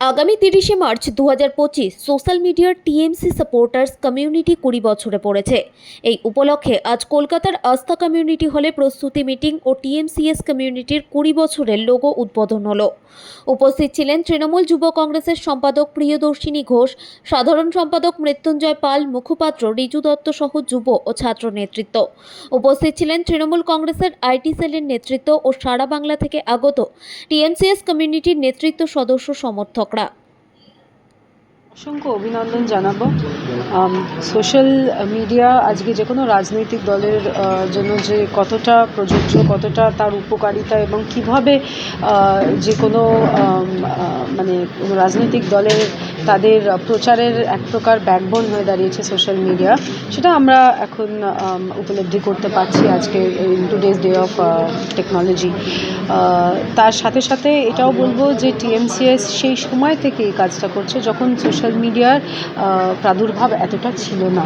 আগামী তিরিশে মার্চ দু হাজার পঁচিশ সোশ্যাল মিডিয়ার টিএমসি সাপোর্টার্স কমিউনিটি কুড়ি বছরে পড়েছে। এই উপলক্ষে আজ কলকাতার আস্থা কমিউনিটি হলে প্রস্তুতি মিটিং ও টিএমসিএস কমিউনিটির কুড়ি বছরের লোগো উদ্বোধন হল। উপস্থিত ছিলেন তৃণমূল যুব কংগ্রেসের সম্পাদক প্রিয়দর্শিনী ঘোষ, সাধারণ সম্পাদক মৃত্যুঞ্জয় পাল, মুখপাত্র রিজু দত্ত সহ যুব ও ছাত্র নেতৃত্ব। উপস্থিত ছিলেন তৃণমূল কংগ্রেসের আইটি সেলের নেতৃত্ব ও সারা বাংলা থেকে আগত টিএমসিএস কমিউনিটির নেতৃত্ব সদস্য সমর্থকরা অসংখ্য অভিনন্দন জানাব। সোশ্যাল মিডিয়া আজকে যে কোনো রাজনৈতিক দলের জন্য যে কতটা প্রযোজ্য, কতটা তার উপকারিতা এবং কীভাবে যে কোনো মানে রাজনৈতিক দলের তাদের প্রচারের এক প্রকার ব্যাকবোন হয়ে দাঁড়িয়েছে সোশ্যাল মিডিয়া সেটা আমরা এখন উপলব্ধি করতে পারছি আজকে in today's day of technology তার সাথে সাথে এটাও বলব যে টিএমসিএস সেই সময় থেকে এই কাজটা করছে, যখন সোশ্যাল মিডিয়ার প্রাদুর্ভাব এতটা ছিল না।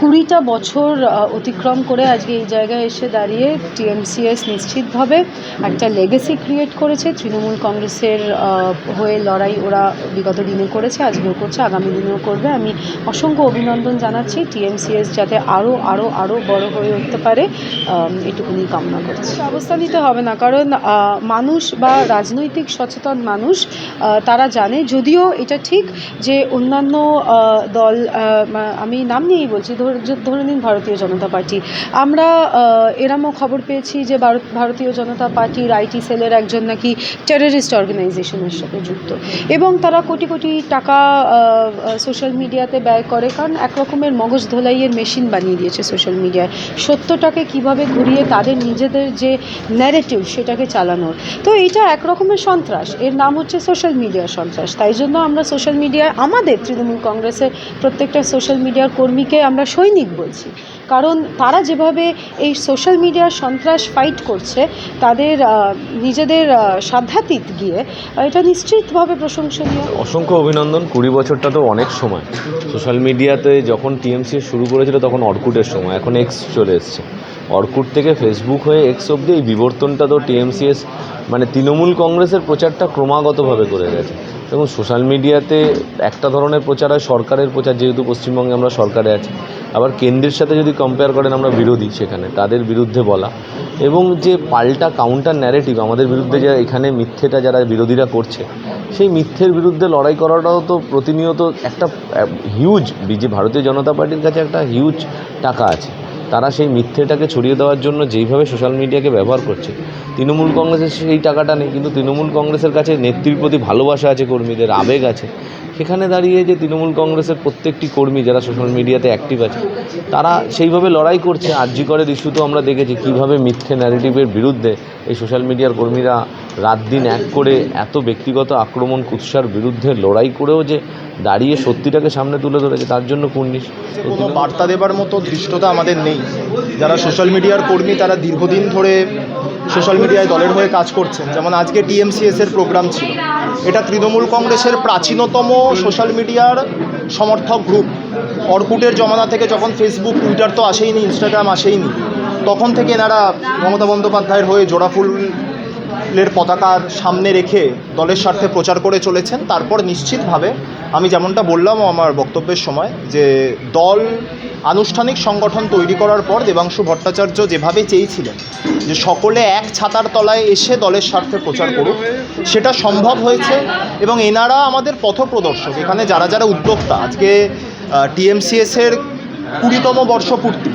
কুড়িটা বছর অতিক্রম করে আজকে এই জায়গায় এসে দাঁড়িয়ে টিএমসিএস নিশ্চিতভাবে একটা লেগেসি ক্রিয়েট করেছে। তৃণমূল কংগ্রেসের হয়ে লড়াই ওরা বিগত দিনে করেছে, আজকেও করছে, আগামী দিনেও করবে। আমি অসংখ্য অভিনন্দন জানাচ্ছি টিএমসিএস যাতে আরও আরও আরও বড় হয়ে উঠতে পারে। এটুকুনি কামনা করছি। অবস্থা নিতে হবে না, কারণ মানুষ বা রাজনৈতিক সচেতন মানুষ তারা জানে, যদিও এটা ঠিক যে অন্যান্য দল আমি নাম নিয়েই বলছি ধর- নিন ভারতীয় জনতা পার্টি। আমরা এরমও খবর পেয়েছি যে ভারত, ভারতীয় জনতা পার্টির আইটি সেলের একজন নাকি টেররিস্ট অর্গানাইজেশনের সাথে যুক্ত। এবং তারা কোটি কোটি টাকা সোশ্যাল মিডিয়াতে ব্যয় করে, কারণ এক রকমের মগজ ধোলাইয়ের মেশিন বানিয়ে দিয়েছে সোশ্যাল মিডিয়ায় সত্যটাকে কীভাবে ঘুরিয়ে তাদের নিজেদের যে ন্যারেটিভ সেটাকে চালানোর। তো এটা এক রকমের সন্ত্রাস। এর নাম হচ্ছে সোশ্যাল মিডিয়া সন্ত্রাস। তাই জন্য আমরা সোশ্যাল মিডিয়ায় আমাদের তৃণমূল কংগ্রেসের প্রত্যেকটা সোশ্যাল মিডিয়ার কর্মীকে আমরা সৈনিক বলছি। কারণ তারা যেভাবে এই সোশ্যাল মিডিয়ার সন্ত্রাস ফাইট করছে, তাদের নিজেদের সাধ্যাতীত গিয়ে এটা নিশ্চিতভাবে প্রশংসনীয়। অসংখ্য অভিনন্দন, কুড়ি বছরটা তো অনেক সময়। সোশ্যাল মিডিয়াতে যখন টিএমসি শুরু করেছিল তখন অর্কুটের সময়, এখন এক্স চলে এসছে। অর্কুট থেকে ফেসবুক হয়ে এক্স অব্দি এই বিবর্তনটা তো টিএমসিএস মানে তৃণমূল কংগ্রেসের প্রচারটা ক্রমাগতভাবে করে গেছে। এবং সোশ্যাল মিডিয়াতে একটা ধরনের প্রচার হয়, সরকারের প্রচার, যেহেতু পশ্চিমবঙ্গে আমরা সরকারে আছি। আবার কেন্দ্রের সাথে যদি কম্পেয়ার করেন আমরা বিরোধী সেখানে, তাদের বিরুদ্ধে বলা। এবং যে পাল্টা কাউন্টার ন্যারেটিভ আমাদের বিরুদ্ধে যারা এখানে মিথ্যেটা যারা বিরোধীরা করছে, সেই মিথ্যের বিরুদ্ধে লড়াই করাটাও তো প্রতিনিয়ত একটা হিউজ বিজে ভারতীয় জনতা পার্টির কাছে একটা হিউজ টাকা আছে। তারা সেই মিথ্যেটাকে ছড়িয়ে দেওয়ার জন্য যেইভাবে সোশ্যাল মিডিয়াকে ব্যবহার করছে তৃণমূল কংগ্রেসের সেই টাকাটা নেই, কিন্তু তৃণমূল কংগ্রেসের কাছে নেত্রীর প্রতি ভালোবাসা আছে, কর্মীদের আবেগ আছে। সেখানে দাঁড়িয়ে যে তৃণমূল কংগ্রেসের প্রত্যেকটি কর্মী যারা সোশ্যাল মিডিয়াতে অ্যাক্টিভ আছে, তারা সেইভাবে লড়াই করছে। আর্জি করে তো আমরা দেখেছি, কীভাবে মিথ্যে ন্যারেটিভের বিরুদ্ধে এই সোশ্যাল মিডিয়ার কর্মীরা রাত দিন এক করে এত ব্যক্তিগত আক্রমণ, কুৎসার বিরুদ্ধে লড়াই করেও যে দাঁড়িয়ে সত্যিটাকে সামনে তুলে ধরেছে, তার জন্য কুর্নিশ। বার্তা দেবার মতো ধৃষ্টতা আমাদের নেই। যারা সোশ্যাল মিডিয়ার কর্মী, তারা দীর্ঘদিন ধরে সোশ্যাল মিডিয়ায় দলের হয়ে কাজ করছেন। যেমন আজকে টিএমসিএস এর প্রোগ্রাম ছিল। এটা তৃণমূল কংগ্রেসের প্রাচীনতম সোশ্যাল মিডিয়ার সমর্থক গ্রুপ। অর্কুটের জমানা থেকে যখন ফেসবুক, টুইটার তো আসেইনি, ইনস্টাগ্রাম আসেইনি, তখন থেকে এনারা মমতা বন্দ্যোপাধ্যায়ের হয়ে জোড়াফুলের পতাকার সামনে রেখে দলের স্বার্থে প্রচার করে চলেছেন। তারপর নিশ্চিতভাবে আমি যেমনটা বললাম আমার বক্তব্যের সময়, যে দল আনুষ্ঠানিক সংগঠন তৈরি করার পর দেবাংশু ভট্টাচার্য যেভাবে চেয়েছিলেন যে সকলে এক ছাতার তলায় এসে দলের স্বার্থে প্রচার করুক, সেটা সম্ভব হয়েছে এবং এনারা আমাদের পথপ্রদর্শক। এখানে যারা যারা উদ্যোক্তা, আজকে টিএমসিএসের কুড়িতম বর্ষপূর্তি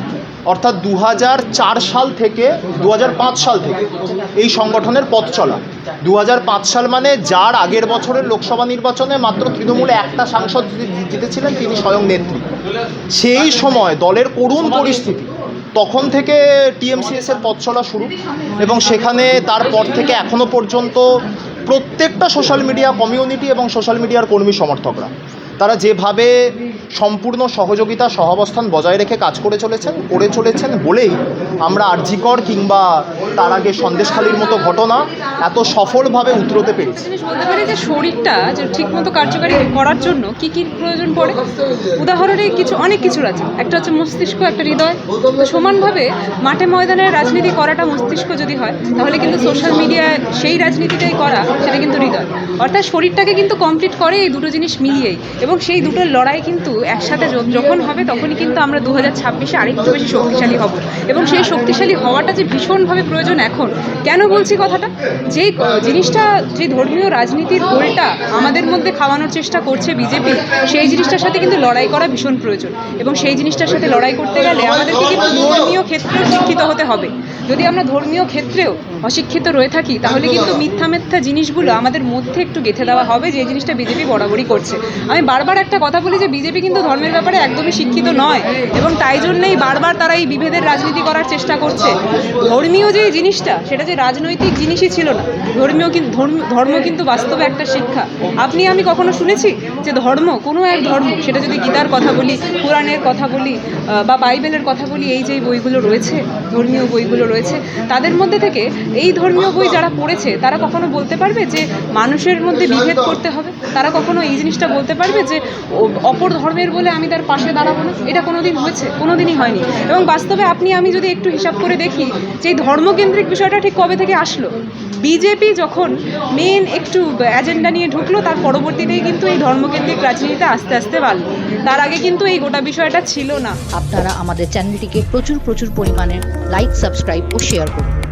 অর্থাৎ দু হাজার চার সাল থেকে দু হাজার পাঁচ সাল থেকে এই সংগঠনের পথ চলা। দু হাজার পাঁচ সাল মানে যার আগের বছরের লোকসভা নির্বাচনে মাত্র তৃণমূলে একটা সাংসদ জিতেছিলেন, তিনি স্বয়ং নেত্রী। সেই সময় দলের করুণ পরিস্থিতি, তখন থেকে টিএমসিএস এর পথ চলা শুরু এবং সেখানে তারপর থেকে এখনও পর্যন্ত প্রত্যেকটা সোশ্যাল মিডিয়া কমিউনিটি এবং সোশ্যাল মিডিয়ার কর্মী সমর্থকরা। তারা যেভাবে সম্পূর্ণ সহযোগিতা, সহাবস্থান বজায় রেখে কাজ করে চলেছেন করে চলেছেন বলেই আমরা আর্জিকর কিংবা তার আগে সন্দেশখালির মতো ঘটনা এত সফলভাবে উতরোতে পেরেছি। যে শরীরটা যে ঠিকমতো কার্যকারী করার জন্য কি কি প্রয়োজন পড়ে? উদাহরণে কিছু, অনেক কিছুর আছে। একটা হচ্ছে মস্তিষ্ক, একটা হৃদয়। সমানভাবে মাঠে ময়দানে রাজনীতি করাটা মস্তিষ্ক যদি হয়, তাহলে কিন্তু সোশ্যাল মিডিয়ায় সেই রাজনীতিটাই করা, সেটা কিন্তু হৃদয়। অর্থাৎ শরীরটাকে কিন্তু কমপ্লিট করে এই দুটো জিনিস মিলিয়েই। এবং সেই দুটোর লড়াই কিন্তু একসাথে যখন হবে, তখনই কিন্তু আমরা দু হাজার ছাব্বিশে আরেকটু বেশি শক্তিশালী হব। এবং সেই শক্তিশালী হওয়াটা যে ভীষণভাবে প্রয়োজন এখন, কেন বলছি কথাটা? যেই জিনিসটা, যে ধর্মীয় রাজনীতির গোলটা আমাদের মধ্যে খাওয়ানোর চেষ্টা করছে বিজেপি, সেই জিনিসটার সাথে কিন্তু লড়াই করা ভীষণ প্রয়োজন। এবং সেই জিনিসটার সাথে লড়াই করতে গেলে আমাদেরকে কিন্তু ধর্মীয় ক্ষেত্রেও শিক্ষিত হতে হবে। যদি আমরা ধর্মীয় ক্ষেত্রেও অশিক্ষিত রয়ে থাকি, তাহলে কিন্তু মিথ্যা মিথ্যা জিনিসগুলো আমাদের মধ্যে একটু গেঁথে দেওয়া হবে যে জিনিসটা বিজেপি বরাবরই করছে। আমি বারবার একটা কথা বলি যে বিজেপি কিন্তু ধর্মের ব্যাপারে একদমই শিক্ষিত নয় এবং তাই জন্যেই বারবার তারা এই বিভেদের রাজনীতি করার চেষ্টা করছে। ধর্মীয় যে জিনিসটা, সেটা যে রাজনৈতিক জিনিসই ছিল না। ধর্মীয় কিন্তু ধর্ম কিন্তু বাস্তবে একটা শিক্ষা। আপনি আমি কখনো শুনেছি? যে ধর্ম, কোনো এক ধর্ম, সেটা যদি গীতার কথা বলি কোরআনের কথা বলি বা বাইবেলের কথা বলি, এই যে বইগুলো রয়েছে, ধর্মীয় বইগুলো রয়েছে, তাদের মধ্যে থেকে এই ধর্মীয় বই যারা পড়েছে, তারা কখনো বলতে পারবে যে মানুষের মধ্যে বিভেদ করতে হবে? তারা কখনো এই জিনিসটা বলতে পারবে যে অপর ধর্মের বলে আমি তার পাশে দাঁড়াবো না? এটা কোনোদিন হয়েছে, কোনোদিনই হয়নি। এবং বাস্তবে আপনি, আমি যদি একটু হিসাব করে দেখি, যে ধর্মকেন্দ্রিক বিষয়টা ঠিক কবে থেকে আসলো? বিজেপি যখন মেন একটু এজেন্ডা নিয়ে ঢুকলো, তার পরবর্তীতেই কিন্তু এই ধর্মকেন্দ্রিক রাজনীতিতে আস্তে আস্তে বাড়লো। তার আগে কিন্তু এই গোটা বিষয়টা ছিল না। আপনারা আমাদের চ্যানেলটিকে প্রচুর প্রচুর পরিমাণে লাইক সাবস্ক্রাইব ও শেয়ার করুন।